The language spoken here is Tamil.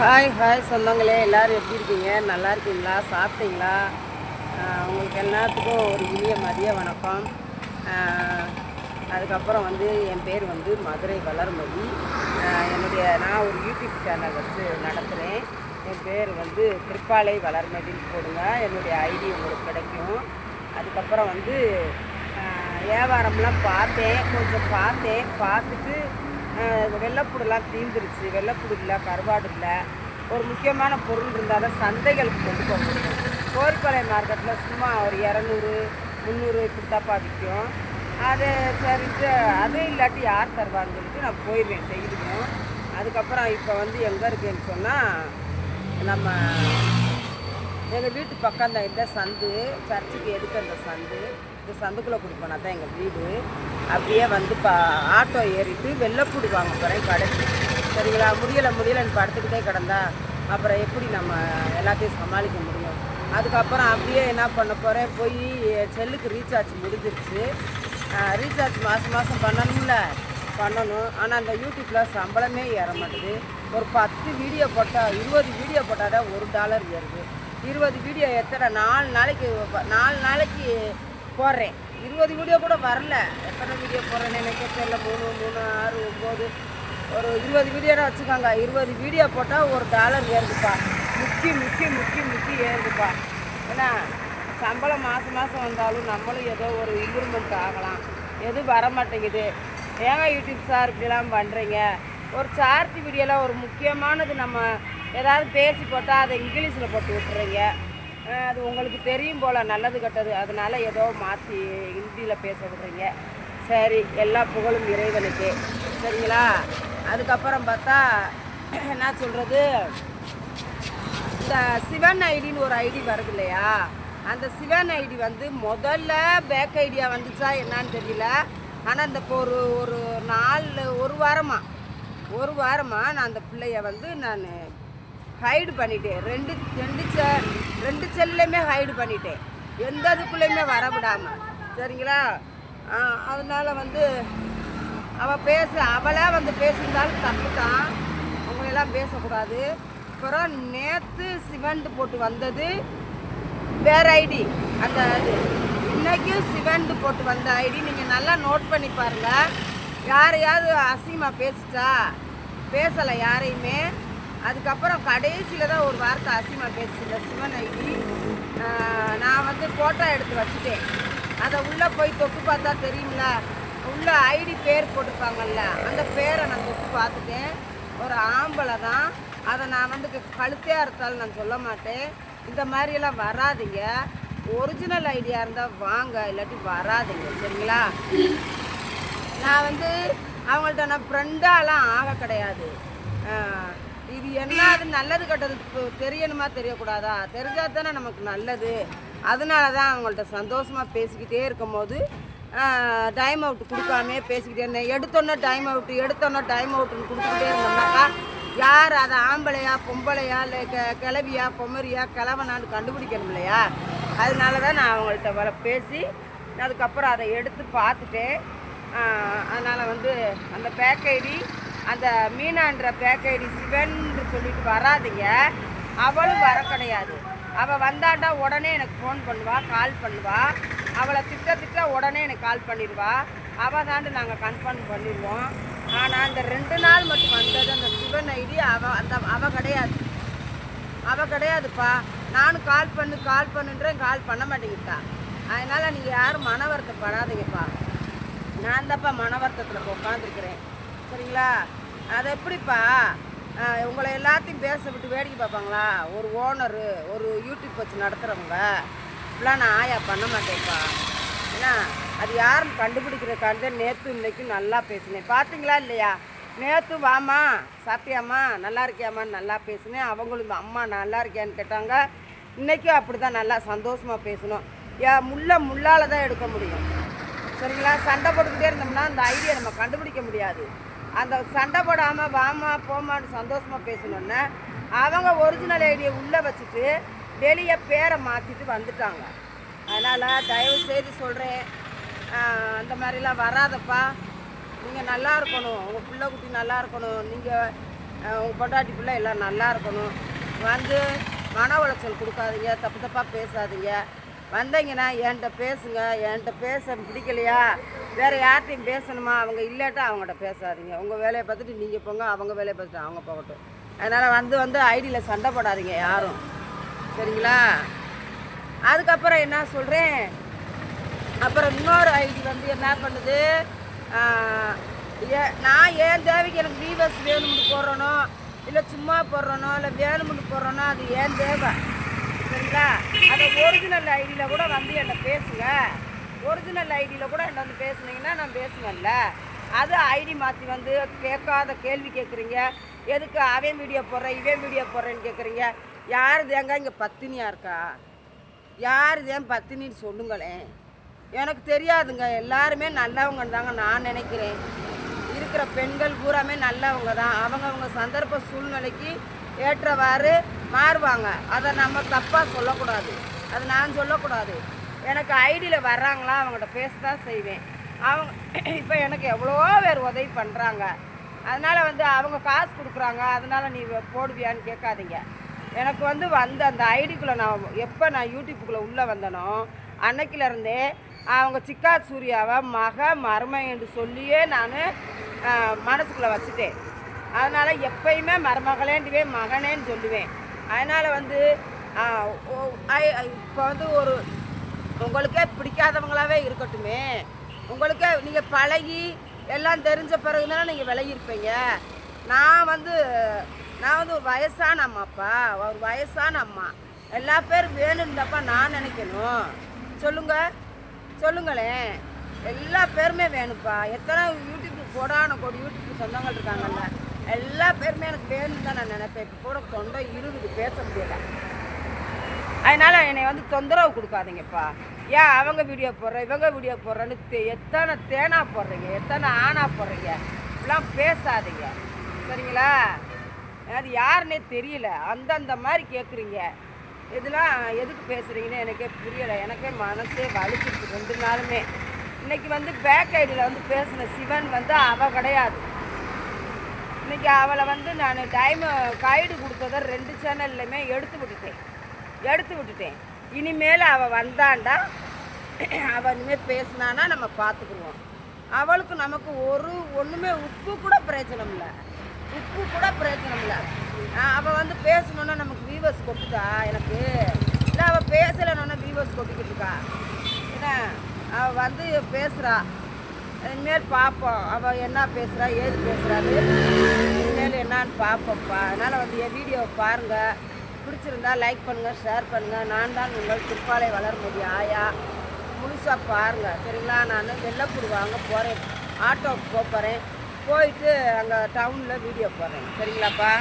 ஹாய் ஹாய் சொந்தங்களே எல்லோரும் எப்படி இருக்கீங்க? நல்லா இருக்கீங்களா? சாப்பிட்டீங்களா? உங்களுக்கு எல்லாத்துக்கும் ஒரு இனிய மதிய வணக்கம். அதுக்கப்புறம் வந்து என் பேர் வந்து மதுரை வளர்மதி. என்னுடைய நான் ஒரு யூடியூப் சேனல் வச்சு நடத்துகிறேன் என் பேர் வந்து திருப்பாலை வளர்மதின்னு போடுங்க. என்னுடைய ஐடி உங்களுக்கு கிடைக்கும். அதுக்கப்புறம் வந்து வியாபாரம்லாம் பார்த்தேன். கொஞ்சம் பார்த்தேன். பார்த்துட்டு வெள்ளைப்பூடுலாம் தீந்துருச்சு. வெள்ளைப்பூடு இல்லை கருவாடு இல்லை. ஒரு முக்கியமான பொருள் இருந்தால் தான் சந்தைகளுக்கு கொண்டு போக முடியும். கோரிப்பாளையம் மார்க்கெட்டில் சும்மா ஒரு இரநூறு முந்நூறு இப்படி விற்கும். அது சரின்ட்டு அது இல்லாட்டி யார் தருவான்னு சொல்லிட்டு நான் போயிடுவேன் டெய்லியும். அதுக்கப்புறம் இப்போ வந்து எங்கே இருக்கேன்னு சொன்னால் நம்ம எங்கள் வீட்டு பக்கம் தான் இந்த சந்து. சர்ச்சுக்கு எதுக்கு அந்த சந்து? இந்த சந்துக்குள்ளே கொடுப்போம் தான் எங்கள் வீடு. அப்படியே வந்து பா ஆட்டோ ஏறிட்டு வெளில வாங்க போகிறேன் கடைக்கு. சரிங்களா? முடியலை முடியலைன்னு படுத்துக்கிட்டே கிடந்தா அப்புறம் எப்படி நம்ம எல்லாத்தையும் சமாளிக்க முடியும்? அதுக்கப்புறம் அப்படியே என்ன பண்ண போகிறேன் போய் செல்லுக்கு ரீசார்ஜ் முடிஞ்சிருச்சு. ரீசார்ஜ் மாதம் மாதம் பண்ணணும்ல? பண்ணணும். ஆனால் அந்த யூடியூப்பில் சம்பளமே ஏற மாட்டுது. ஒரு பத்து வீடியோ போட்டால் இருபது வீடியோ போட்டால் தான் ஒரு டாலர் ஏறுது. இருபது வீடியோ எத்தனை? நாலு நாளைக்கு நாலு நாளைக்கு போடுறேன். இருபது வீடியோ கூட வரல. எத்தனை வீடியோ போடுறேன்னு எனக்கே தெரியல. மூணு மூணு ஆறு ஒம்பது. ஒரு இருபது வீடியோனா வச்சுக்கோங்க. இருபது வீடியோ போட்டால் ஒரு டாலர் ஏறுதுப்பா. முக்கி முக்கி முக்கி முக்கி ஏறுதுப்பா. ஏன்னா சம்பளம் மாதம் மாதம் வந்தாலும் நம்மளும் ஏதோ ஒரு இம்ப்ரூவ்மெண்ட் ஆகலாம். எதுவும் வர மாட்டேங்குது ஏங்க யூடியூப் சார் இப்படிலாம் பண்ணுறீங்க ஒரு சார்ஜ் வீடியோவில் ஒரு முக்கியமானது நம்ம ஏதாவது பேசி போட்டால் அதை இங்கிலீஷில் போட்டு விட்டுறீங்க. அது உங்களுக்கு தெரியும் போல் நல்லது கெட்டது. அதனால ஏதோ மாற்றி ஹிந்தியில் பேச விடுறீங்க. சரி எல்லா புகழும் இறைவனுக்கு. சரிங்களா? அதுக்கப்புறம் பார்த்தா என்ன சொல்கிறது இந்த சிவன் ஐடின்னு ஒரு ஐடி வருது இல்லையா? அந்த சிவன் ஐடி வந்து முதல்ல பேக் ஐடியா வந்துச்சா என்னன்னு தெரியல. ஆனால் இந்த இப்போ ஒரு ஒரு நாலு ஒரு வாரமாக ஒரு வாரமாக நான் அந்த பிள்ளைய வந்து நான் ஹைடு பண்ணிட்டேன். ரெண்டு ரெண்டு செ ரெண்டு செல்லையுமே ஹைடு பண்ணிட்டேன். எந்த இதுக்குள்ளேயுமே வரவிடாமல் சரிங்களா? அதனால் வந்து அவள் பேச அவளே வந்து பேசியிருந்தாலும் தப்பு தான் அவங்களெல்லாம் பேசக்கூடாது. அப்புறம் நேற்று சிவண்ட் போட்டு வந்தது வேற ஐடி அந்த இது. இன்றைக்கும் சிவண்ட் போட்டு வந்த ஐடி நீங்கள் நல்லா நோட் பண்ணி பாருங்கள் யாரையாவது அசிங்கமாக பேசிச்சா? பேசலை யாரையுமே. அதுக்கப்புறம் கடைசியில் தான் ஒரு வார்த்தை அசிமா பேசுச்சுல சிவன் ஐடி. நான் வந்து ஃபோட்டோ எடுத்து வச்சுட்டேன். அதை உள்ளே போய் தொட்டு பார்த்தா தெரியுங்களா உள்ளே ஐடி பேர் போட்டிருப்பாங்கல்ல அந்த பேரை நான் தொட்டு பார்த்துட்டேன். ஒரு ஆம்பளை தான். அதை நான் வந்து கழுத்தையாக இருந்தாலும் நான் சொல்ல மாட்டேன். இந்த மாதிரியெல்லாம் வராதீங்க. ஒரிஜினல் ஐடியா இருந்தால் வாங்க இல்லாட்டி வராதுங்க சரிங்களா? நான் வந்து அவங்கள்ட்ட நான் ஃப்ரெண்டாலாம் ஆக கிடையாது. இது என்ன? அது நல்லது கெட்டது தெரியணுமா தெரியக்கூடாதா? தெரிஞ்சால் தானே நமக்கு நல்லது. அதனால தான் அவங்கள்ட்ட சந்தோஷமாக பேசிக்கிட்டே இருக்கும்போது டைம் அவுட் கொடுக்காமே பேசிக்கிட்டே இருந்தேன். எடுத்தோன்னே டைம் அவுட் எடுத்தோன்னே டைம் அவுட்னு கொடுத்துக்கிட்டே இருந்தோம்னாக்கா யார் அதை ஆம்பளையா பொம்பளையா இல்லை க கிளவியா பொம்மரியா கிளவனான்னு கண்டுபிடிக்கணும் இல்லையா? அதனால தான் நான் அவங்கள்ட்ட வர பேசி அதுக்கப்புறம் அதை எடுத்து பார்த்துட்டேன். அதனால் வந்து அந்த பேக் ஐடி அந்த மீனான்ற பேக்கைடி ஐடி சொல்லிட்டு வராதீங்க. அவளும் வர கிடையாது. அவள் வந்தாண்டா உடனே எனக்கு ஃபோன் பண்ணுவா கால் பண்ணுவா. அவளை திட்ட திட்ட உடனே எனக்கு கால் பண்ணிடுவா. அவள் தாண்டு நாங்கள் கன்ஃபார்ம் பண்ணிடுவோம். ஆனால் அந்த ரெண்டு நாள் மட்டும் வந்தது அந்த சிவன் ஐடி அவள் அந்த அவள் கிடையாது. அவள் கிடையாதுப்பா. நானும் கால் பண்ணு கால் பண்ணுன்றேன் கால் பண்ண மாட்டேங்கிட்டா அதனால் நீங்கள் யாரும் மன வருத்தப்படாதீங்கப்பா. நான் தான்ப்பா மன வருத்தத்தில் உட்காந்துருக்குறேன் சரிங்களா? அது எப்படிப்பா? உங்களை எல்லாத்தையும் பேச விட்டு வேடிக்கை பார்ப்பாங்களா? ஒரு ஓனரு ஒரு யூடியூப் வச்சு நடத்துகிறவங்க இப்படிலாம் நான் ஆயா பண்ண மாட்டேன்ப்பா. ஏன்னா அது யாரும் கண்டுபிடிக்கிறக்காண்ட நேற்று இன்றைக்கும் நல்லா பேசினேன். பார்த்தீங்களா இல்லையா? நேற்று வாமா சாப்பிட்டியாம்மா? நல்லா இருக்கியாம்மான்னு நல்லா பேசினேன். அவங்களும் அம்மா நல்லா இருக்கியான்னு கேட்டாங்க. இன்றைக்கும் அப்படி தான் நல்லா சந்தோஷமாக பேசணும். ஏன் முள்ள முள்ளால் தான் எடுக்க முடியும். சரிங்களா? சண்டை போட்டுக்கிட்டே இருந்தோம்னா அந்த ஐடியா நம்ம கண்டுபிடிக்க முடியாது. அந்த சண்டை போடாமல் வாமா போமான்னு சந்தோஷமாக பேசணுன்னு அவங்க ஒரிஜினல் ஐடியை உள்ளே வச்சுட்டு வெளியே பேரை மாற்றிட்டு வந்துட்டாங்க. அதனால் தயவு செய்து சொல்கிறேன் அந்த மாதிரிலாம் வராதப்பா. நீங்கள் நல்லா இருக்கணும். உங்கள் பிள்ளை குட்டி நல்லா இருக்கணும். நீங்கள் உங்கள் பொண்டாட்டி பிள்ளை எல்லாம் நல்லா இருக்கணும். வந்து மன உளைச்சல் கொடுக்காதீங்க. தப்பு தப்பாக பேசாதீங்க. வந்தீங்கன்னா என்கிட்ட பேசுங்க. என்கிட்ட பேச பிடிக்கலையா? வேறு யார்கிட்டையும் பேசணுமா? அவங்க இல்லாட்டா அவங்கள்ட்ட பேசாதீங்க. உங்கள் வேலையை பார்த்துட்டு நீங்கள் போங்க அவங்க வேலையை பார்த்துட்டு அவங்க போகட்டும். அதனால் வந்து வந்து ஐடியில் சண்டை போடாதீங்க யாரும். சரிங்களா? அதுக்கப்புறம் என்ன சொல்கிறேன் அப்புறம் இன்னொரு ஐடி வந்து என்ன பண்ணுது? ஏ- நான் ஏன் தேவைக்கு எனக்கு வீவர்ஸ் வேணும்னு போடுறனோ இல்லை சும்மா போடுறனோ இல்லை வேணும்னு போடுறனோ அது ஏன் தேவை? சரிங்களா? அந்த ஒரிஜினல் ஐடியில் கூட வந்து என்னை பேசுங்க. ஒரிஜினல் ஐடியில் கூட என்ன வந்து பேசுனீங்கன்னா நான் பேசுவேன்ல. அது ஐடி மாற்றி வந்து கேட்காத கேள்வி கேட்குறீங்க. எதுக்கு அவன் வீடியோ போடுறேன் இவன் வீடியோ போடுறேன்னு கேட்குறீங்க. யார் தேங்க இங்கே பத்தினியாக இருக்கா? யார் ஏன் பத்தினின்னு சொல்லுங்களேன். எனக்கு தெரியாதுங்க. எல்லாருமே நல்லவங்க தாங்க நான் நினைக்கிறேன். இருக்கிற பெண்கள் பூராமே நல்லவங்க தான். அவங்கவுங்க சந்தர்ப்ப சூழ்நிலைக்கு ஏற்றவாறு மாறுவாங்க. அதை நம்ம தப்பாக சொல்லக்கூடாது. அது நான் சொல்லக்கூடாது. எனக்கு ஐடியில் வர்றாங்களா அவங்கள்ட்ட பேச தான் செய்வேன். அவங்க இப்போ எனக்கு எவ்வளோ பேர் உதவி பண்ணுறாங்க அதனால் வந்து அவங்க காசு கொடுக்குறாங்க அதனால் நீ போடுவியான்னு கேட்காதீங்க. எனக்கு வந்து வந்த அந்த ஐடிக்குள்ளே நான் எப்போ நான் யூடியூப்புக்குள்ளே உள்ளே வந்தனோ அன்னைக்கிலருந்தே அவங்க சிக்கா சூர்யாவை மக மருமை என்று சொல்லியே நான் மனசுக்குள்ளே வச்சுட்டேன். அதனால் எப்பயுமே மருமகளேண்டுவே மகனேன்னு சொல்லுவேன். அதனால் வந்து இப்போ வந்து ஒரு உங்களுக்கே பிடிக்காதவங்களாவே இருக்கட்டுமே. உங்களுக்கே நீங்கள் பழகி எல்லாம் தெரிஞ்ச பிறகு தானே நீங்கள் விலகியிருப்பீங்க. நான் வந்து நான் வந்து ஒரு வயசான அம்மாப்பா ஒரு வயசான அம்மா. எல்லா பேரும் வேணும்தாப்பா நான் நினைக்கணும். சொல்லுங்க. சொல்லுங்களேன். எல்லா பேருமே வேணும்ப்பா. எத்தனை யூடியூப் கோடான கோடி யூடியூப் சொந்தங்கள் இருக்காங்கல்ல. எல்லா பேருமே எனக்கு வேணும்னு தான் நான் நினைப்பேன். இப்போ கூட தொண்டை இருக்குது பேச முடியலை. அதனால் என்னை வந்து தொந்தரவு கொடுக்காதீங்கப்பா. ஏன் அவங்க வீடியோ போடுற இவங்க வீடியோ போடுறேன்னு தே- எத்தனை தேனா போடுறீங்க எத்தனை ஆனா போடுறீங்க இப்படிலாம் பேசாதீங்க. சரிங்களா? அது யாருன்னே தெரியல. அந்தந்த மாதிரி கேட்குறீங்க இதெல்லாம் எதுக்கு பேசுகிறீங்கன்னு எனக்கே புரியலை. எனக்கே மனசே வலிச்சிருச்சு ரெண்டு நாளுமே. இன்றைக்கி வந்து பேக் ஐடியில் வந்து பேசின சிவன் வந்து அவ கிடையாது. இன்றைக்கி அவளை வந்து நான் டைமு கைடு கொடுத்ததை ரெண்டு சேனல்லையுமே எடுத்து விட்டுட்டேன். எடுத்து விட்டுட்டேன். இனிமேல் அவள் வந்தாண்டா அவள் இனிமேல் பேசினானா நம்ம பார்த்துக்குருவோம். அவளுக்கு நமக்கு ஒரு ஒன்றுமே உப்பு கூட பிரயோஜனம் இல்லை. உப்பு கூட பிரயோஜனம் இல்லை. அவள் வந்து பேசணுன்னா நமக்கு வீவர்ஸ் கொட்டுதா எனக்கு. இல்லை அவள் பேசலைன்னா வீவர்ஸ் கொட்டிக்கிட்டு இருக்கா. என்ன அவள் வந்து பேசுகிறா இனிமேல் பார்ப்போம். அவள் என்ன பேசுகிறா ஏது பேசுகிறாரு இனிமேல் என்னன்னு பார்ப்போம்ப்பா. அதனால் வந்து என் வீடியோவை பாருங்கள் பிடிச்சிருந்தா லைக் பண்ணுங்கள் ஷேர் பண்ணுங்கள் நான் தான் உங்கள் திருப்பாலை வளர்மதி ஆயா. முழுசாக பாருங்கள் சரிங்களா? நான் வெள்ளப்பூர் வாங்க போகிறேன் ஆட்டோவுக்கு போக போகிறேன் போயிட்டு அங்கே டவுனில் வீடியோ போடுறேன். சரிங்களாப்பா?